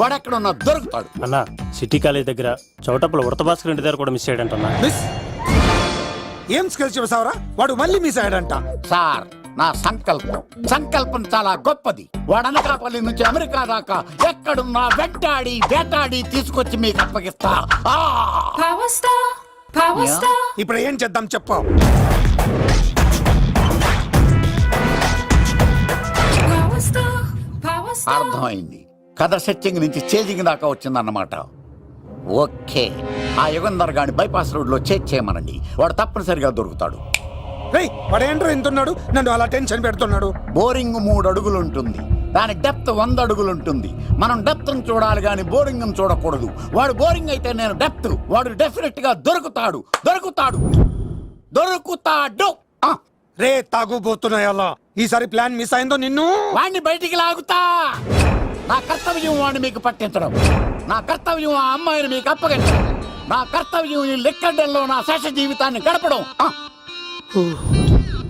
వాడెక్కడున్నా దొరుకుతాడు. అన్న city college దగ్గర చౌటప్పుల ఉడత భాస్కర్ ఇంటి దగ్గర కూడా మిస్ అయ్యాడంటన్నా. మిస్? ఏం స్కిల్స్ చూసావరా వాడు మళ్ళీ మిస్ అయ్యాడంట. సార్ నా సంకల్పం. సంకల్పం చాలా గొప్పది. వాడనకాపల్లి నుంచి అమెరికా దాకా ఎక్కడున్నా వెంటాడి వేటాడి తీసుకొచ్చి మీకు అప్పగిస్తా. ఆ! ఇప్పుడు ఏం చేద్దాం చెప్పు. అర్థమైంది. కథ సెట్టింగ్ నుంచి చేజింగ్ దాకా వచ్చిందన్నమాట. ఓకే. ఆ యుగంధర్ గాని బైపాస్ రోడ్లో చేజ్ చేయమనండి వాడు తప్పనిసరిగా దొరుకుతాడు. రేయ్ వాడు ఏంట్రా ఇంతున్నాడు? నన్ను అలా టెన్షన్ పెడుతున్నాడు. బోరింగ్ మూడు అడుగులు ఉంటుంది దాని డెప్త్ వంద అడుగులు ఉంటుంది మనం డెప్త్ చూడాలి కానీ బోరింగ్ చూడకూడదు. వాడు బోరింగ్ అయితే నేను డెప్త్. వాడు డెఫినెట్గా దొరుకుతాడు. దొరుకుతాడు. దొరుకుతాడు రే తాగుబోతున్నాయి అలా ఈసారి ప్లాన్ మిస్ అయిందో నిన్ను? వాణ్ణి బయటికి లాగుతా. నా కర్తవ్యం వాడిని మీకు పట్టించడం. నా కర్తవ్యం ఆ అమ్మాయిని మీకు అప్పగించడం. నా కర్తవ్యం ఈ లెక్కడంలో నా శేష జీవితాన్ని గడపడం.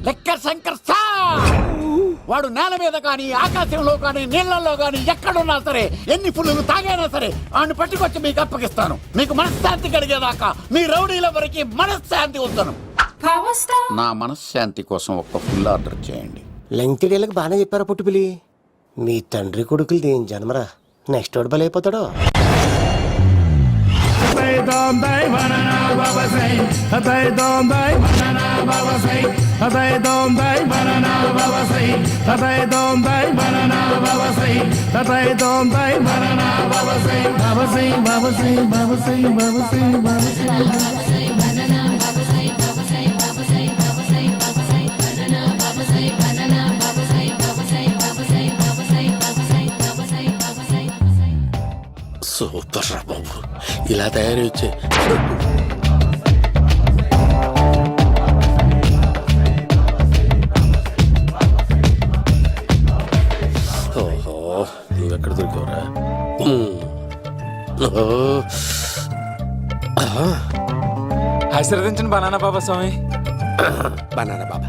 లెక్కర్ శంకర్ వాడు నేల మీద కానీ ఆకాశంలో కానీ నీళ్ళలో కానీ ఎక్కడున్నా సరే ఎన్ని పుల్లులు తాగైనా సరే వాడిని పట్టుకొచ్చి మీకు అప్పగిస్తాను. మీకు మనశ్శాంతి కలిగేదాకా మీ రౌడీల వరకు మనశ్శాంతి star. నా మనశ్శాంతి కోసం ఒక ఫుల్ ఆర్డర్ చేయండి. లెంగ్తీడేళ్ళకి బాగానే చెప్పారా పుట్టుపిలి మీ తండ్రి కొడుకులు దేని జన్మరా? నెక్స్ట్ వాడు బలైపోతాడో? బాబా సూపర్ రా బాబు ఇలా తయారీ వచ్చే ఓహో నువ్వెక్కడ దొరికావురా. ఆశీర్వదించండి బనానా బాబా స్వామి బనానా బాబా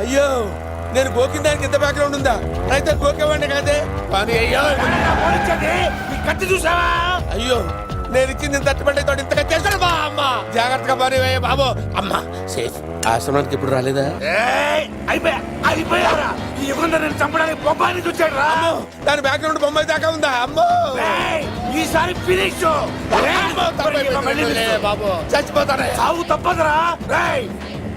అయ్యో నేను గోకిన దానికి ఇంత బ్యాక్గ్రౌండ్ ఉందా? అయితే గోకేవాడిని కాదే? పని అయ్యో. కత్తి చూసావా? అయ్యో నేను ఇచ్చింది తట్టుబడి తోడు ఇంతగా చేశాడు బా అమ్మ. జాగ్రత్తగా పని బాబు. అమ్మ సేఫ్. ఆశ్రమానికి ఇప్పుడు రాలేదా? అమ్మో, దాని బ్యాక్గ్రౌండ్ బొమ్మ దాకా ఉందా? అమ్మో. ఈసారి ఫినిష్ బాబు. చచ్చిపోతారా సాగు తప్పదురా.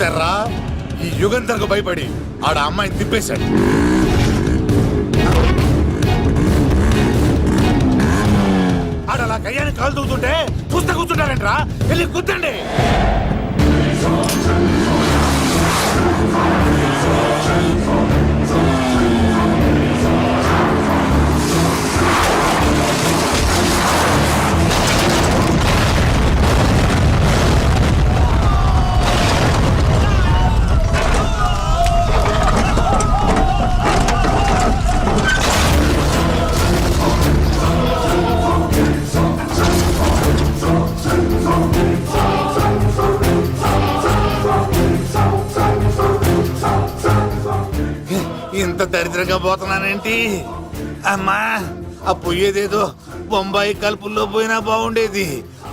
చేశారా ఈ యుగంధర్కు భయపడి ఆడ అమ్మాయిని తిప్పేశాడు. ఆడ అలా కయ్యాన్ని కాలు తూగుతుంటే పుస్తకం కూర్చుంటారంట్రా వెళ్ళి కూర్చోండి. ఇంత పోతున్నానేంటి అమ్మా ఆ పోయేదేదో బొంబాయి కలుపుల్లో పోయినా బాగుండేది.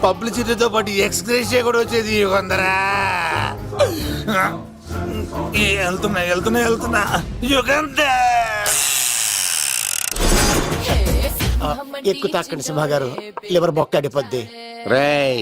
పబ్లిసిటీతో పాటు ఎక్స్గ్రేషియా కూడా వచ్చేది యుగంధరా ఏ, వెళ్తున్నా వెళ్తున్నా వెళ్తున్నా. యుగంధర్ ఎక్కువ తాకండి సింహ గారు లివర్ బొక్క అడిపోద్ది. రేయ్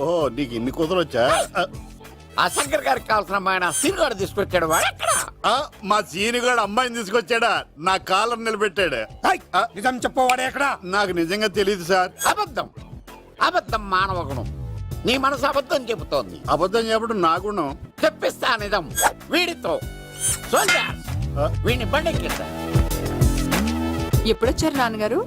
ఓహో నీకు ఇన్ని కుదరొచ్చా ఆ శంకర్ గారికి కావాల్సిన అమ్మాయి నా సీనుగాడు తీసుకొచ్చాడు వాడు. ఎక్కడ? ఆ, మా సీనుగాడు అమ్మాయిని తీసుకొచ్చాడా? నా కాలర్ నిలబెట్టాడు. ఆ, నిజం చెప్పవాడే ఎక్కడ? నాకు నిజంగా తెలియదు సార్. అబద్ధం. అబద్ధం మానవ గుణం. నీ మనసు అబద్ధం చెబుతోంది. అబద్ధం చెప్పడం నా గుణం. తెప్పిస్తా నిజం. వీడితో. సోల్జర్స్ వీడిని బండెక్కిస్తా. ఎప్పుడొచ్చారు నాన్నగారు?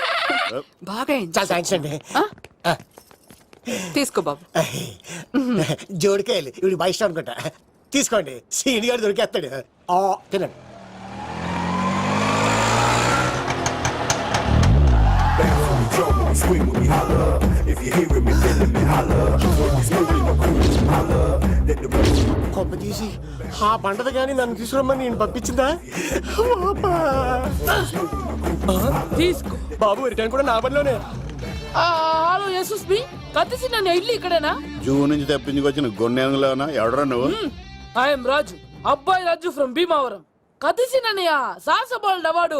బాగా అయింది. చాలా థ్యాంక్స్ అండి ఆ? తీసుకో బాబు జోడికాయలు ఇవి బయట ఇష్టం అనుకుంటా తీసుకోండి సీని గారు దొరికేస్తాడు ఆ, తినండి కొంప తీసి ఆ పంటది కానీ నన్ను తీసుకురమ్మని నేను పంపించిందా. తీసుకో. బాబు రిటర్న్ కూడా నా పనిలోనే హలో యశస్ బి. కత్తిసి నన్ను ఇల్లు ఇక్కడేనా? జూ నుంచి తప్పించుకొచ్చిన గొన్నెంగులోనా ఎవడరా నువ్వు? ఐఎమ్ రాజు. అబ్బాయి రాజు ఫ్రమ్ భీమావరం. కత్తిసి నన్నయ్య సాసబాల్ అవార్డు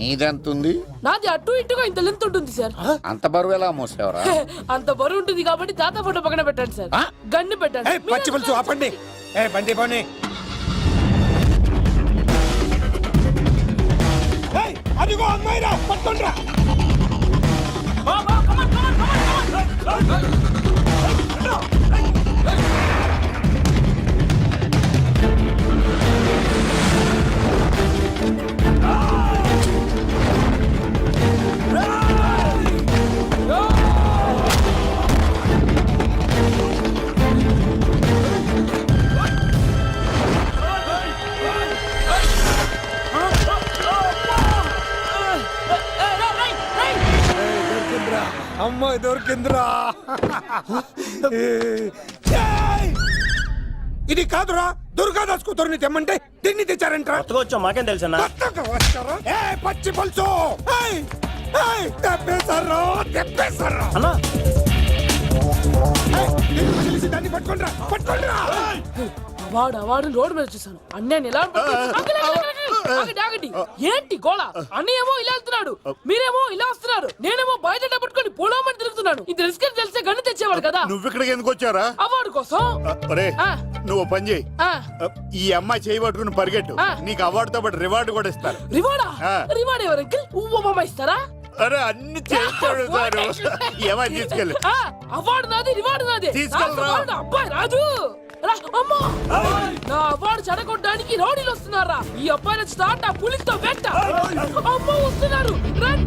నీదెంత ఉంది నాది అటు ఇటుగా ఇంత లెంత్ ఉంటుంది సార్ అంత బరువు ఎలా మోసేవరా? అంత బరువు ఉంటుంది కాబట్టి తాత ఫోటో పక్కన పెట్టండి సార్? గన్ను పెట్టండి. పచ్చి పులుసు ఆపండి. ఏ బండి పోనీ ఇది కాదురా దుర్గాదాస్ కూతురుని తెమ్మంటే దీన్ని తెచ్చారంట్రా. కొత్తగా వచ్చాం మాకేం తెలుసన్నా కొత్తగా వచ్చారా? పచ్చి పులుసు తెప్పేశారు తెప్పేశారు? అన్నా. ఏయ్, దీన్ని వదిలేసి దాన్ని పట్టుకోండిరా పట్టుకోండిరా. వాడు వాడు రోడ్డు మీద చూసాను అన్నయ్య అంకుల్, ఆగండి. ఏంటి గోళ? అన్నయ్య ఏమో ఇలా వెళ్తున్నాడు మీరేమో ఇలా వస్తున్నారు. నేనేమో బయట పట్టుకొని పొలమని తిరుగుతున్నాను. ఇది రిస్క్ అని తెలిస్తే గన్ను తెచ్చేవాడు కదా. నువ్వు ఇక్కడికి ఎందుకు వచ్చారా అవార్డు కోసం. నువ్వు పని చేయి. ఈ అమ్మాయి చేయి పట్టుకుని పరిగెట్టు. నీకు అవార్డుతో పాటు రివార్డు కూడా ఇస్తారు. రివార్డా. రివార్డ్ ఎవరు ఉవ్వమ్మ ఇస్తారా? అరే అన్ని చేస్తాడు సారు. ఏమని తీసుకెళ్ళి. అవార్డు నాది రివార్డు నాది. తీసుకెళ్ళరా. అవార్డు అబ్బాయి రాజు. రా, అమ్మో! నా అవార్డు చెడగొట్టడానికి రౌడీలు వస్తున్నారా? ఈ అబ్బాయి స్టార్ట్ ఆ పులితో వెంట! అమ్మ వస్తున్నారు! రన్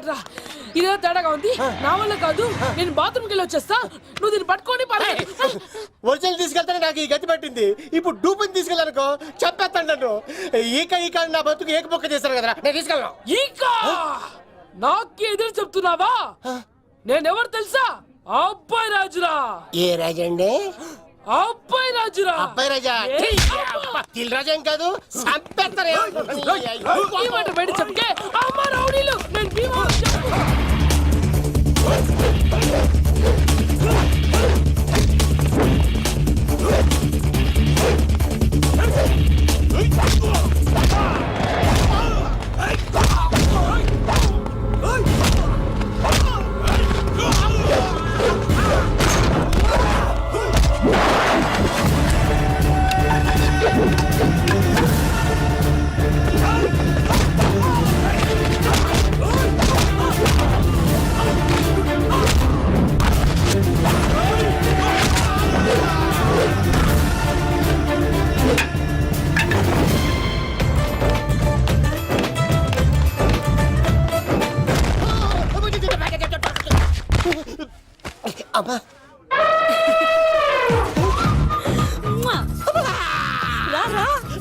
ఇట్రా ఇదే తేడాగా ఉంది. నా వల్ల కాదు. నేను బాత్రూమ్కి వెళ్ళి వచ్చేస్తా. నువ్వు దీన్ని పట్టుకొని పరిగెత్తు. ఒరిజినల్ తీసుకెళ్తానే నాకు ఈ గతి పట్టింది. ఇప్పుడు డూపుని తీసుకెళ్ళానుకో చెప్పేస్తాను నన్ను. ఈక ఈక నా బతుకు ఏక బొక్క చేశారు కదరా. నేను తీసుకెళ్ళను. ఇంకా నాకు ఎదురు చెప్తున్నావా? నేనెవరు తెలుసా? అబ్బాయి రాజురా. ఏ రాజండి? ఆ అబ్బాయి రాజురా అబ్బాయి రాజా తిల్ రాజా ఏం కాదు చంపేస్తారు ఈ మాట బయట చెప్తే అమ్మ రౌడీలు నేను భీమా అమ్మా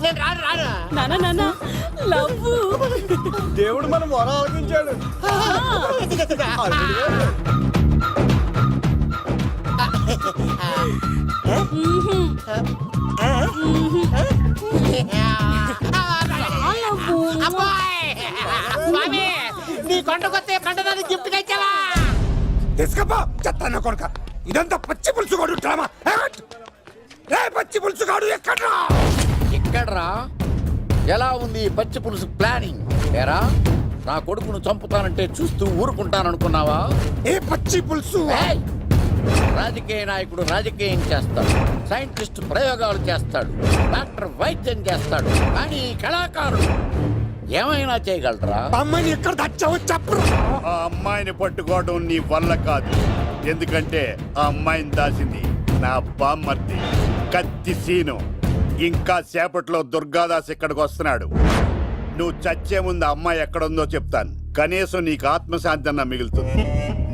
నేను రాను రాను నానా నానా లవ్ దేవుడు మన మొర ఆలకించాడు నీ కొండకొత్తే పండదాన్ని గిఫ్ట్గా ఇచ్చావా తీసుకపో. చెత్త కొడుక. ఇదంతా పచ్చి పులుసు కొడు డ్రామా? ఏ పచ్చి పులుసు కాడు ఎక్కడ్రా? ఇక్కడ్రా? ఎలా ఉంది ఈ పచ్చి పులుసు ప్లానింగ్? ఏరా? నా కొడుకును చంపుతానంటే చూస్తూ ఊరుకుంటాననుకున్నావా? ఏ పచ్చి పులుసు! రాజకీయ నాయకుడు రాజకీయం చేస్తాడు. సైంటిస్ట్ ప్రయోగాలు చేస్తాడు. డాక్టర్ వైద్యం చేస్తాడు. కానీ కళాకారుడు ఏమైనా చేయగలరా? అమ్మాయిని ఎక్కడ తెచ్చావో చెప్పరా. ఆ అమ్మాయిని పట్టుకోవడం నీ వల్ల కాదు. ఎందుకంటే ఆ అమ్మాయిని దాసింది నా బామ్మర్ది కత్తి సీను. ఇంకా సేపట్లో దుర్గాదాస్ ఇక్కడికి వస్తున్నాడు. నువ్వు చచ్చే ముందు ఆ అమ్మాయి ఎక్కడుందో చెప్తాను. కనీసం నీకు ఆత్మశాంతి అన్న మిగులుతుంది.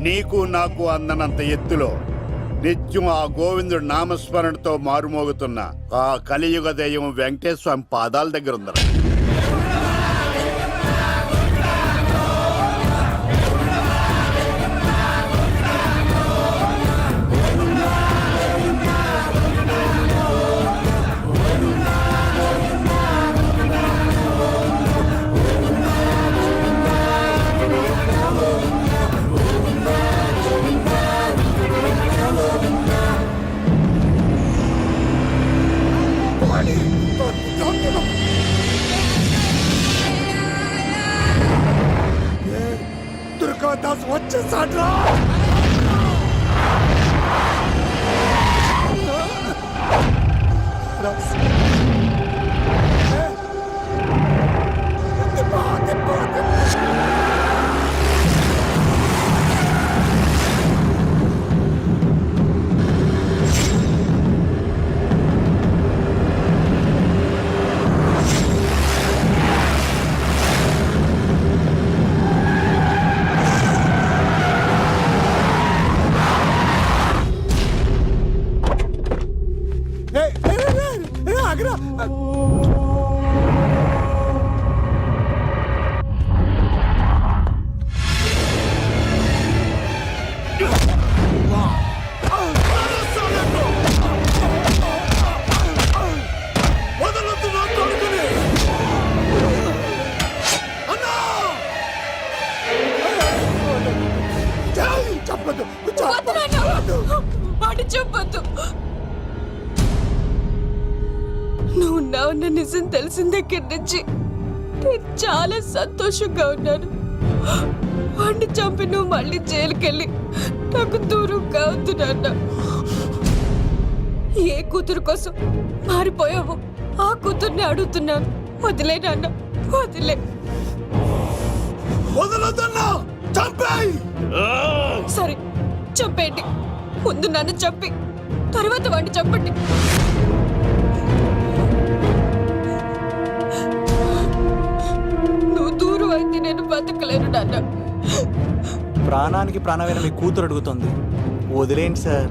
నీకు నాకు అందనంత ఎత్తులో నిత్యం ఆ గోవిందుడు నామస్మరణతో మారుమోగుతున్న ఆ కలియుగ దైవం వెంకటేశ్వర స్వామి పాదాల దగ్గర ఉందరా. దుర్గాదాస్ వచ్చేసాడ్రా! ఆగ్రా. సంతోషంగా ఉన్నాను. వాడిని చంపి నువ్వు మళ్ళీ జైలుకెళ్ళి నాకు దూరంగా అవుతున్నాన్న ఏ కూతురు కోసం మారిపోయావో ఆ కూతుర్ని అడుగుతున్నాను. వదిలే నాన్న వదిలే. వదలొద్దన్నా చంపేయ్! సరే చంపేయండి. ముందు నన్ను చంపి తర్వాత వాడిని చంపండి. అయితే నేను బతకలేను నాన్న. ప్రాణానికి ప్రాణమైన మీ కూతురు అడుగుతుంది. వదిలేండి సార్.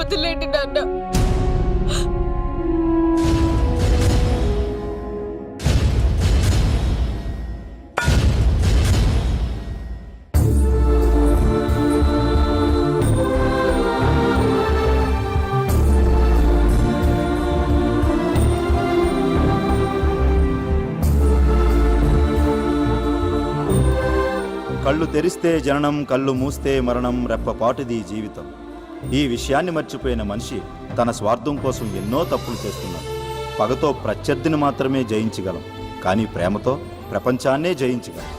వదిలేండి నాన్న. తెరిస్తే జననం కళ్ళు మూస్తే మరణం రెప్పపాటుది జీవితం. ఈ విషయాన్ని మర్చిపోయిన మనిషి తన స్వార్థం కోసం ఎన్నో తప్పులు చేస్తున్నాడు. పగతో ప్రత్యర్థిని మాత్రమే జయించగలం కానీ ప్రేమతో ప్రపంచాన్నే జయించగలం.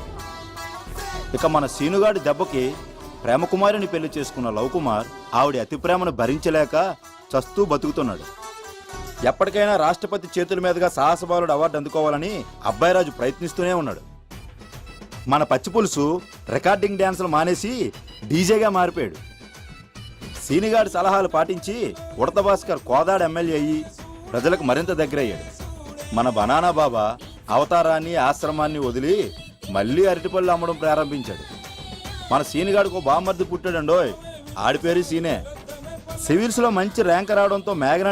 ఇక మన సీనుగాడి దెబ్బకి ప్రేమకుమారిని పెళ్ళి చేసుకున్న లవ్కుమార్ ఆవిడ అతి ప్రేమను భరించలేక చస్తూ బతుకుతున్నాడు. ఎప్పటికైనా రాష్ట్రపతి చేతుల మీదుగా సాహసబాలుడు అవార్డు అందుకోవాలని అబ్బాయిరాజు ప్రయత్నిస్తూనే ఉన్నాడు. మన పచ్చి పులుసు రికార్డింగ్ డ్యాన్సులు మానేసి డీజేగా మారిపోయాడు. సీనిగాడి సలహాలు పాటించి ఉడత భాస్కర్ కోదాడ ఎమ్మెల్యే అయ్యి ప్రజలకు మరింత దగ్గరయ్యాడు. మన బనానా బాబా అవతారాన్ని ఆశ్రమాన్ని వదిలి మళ్ళీ అరటిపళ్ళు అమ్మడం ప్రారంభించాడు. మన సీనిగాడికి ఓ బామ్మర్ది పుట్టాడండోయ్. ఆడి పేరు సీనే. సివిల్స్లో మంచి ర్యాంక్ రావడంతో మేఘన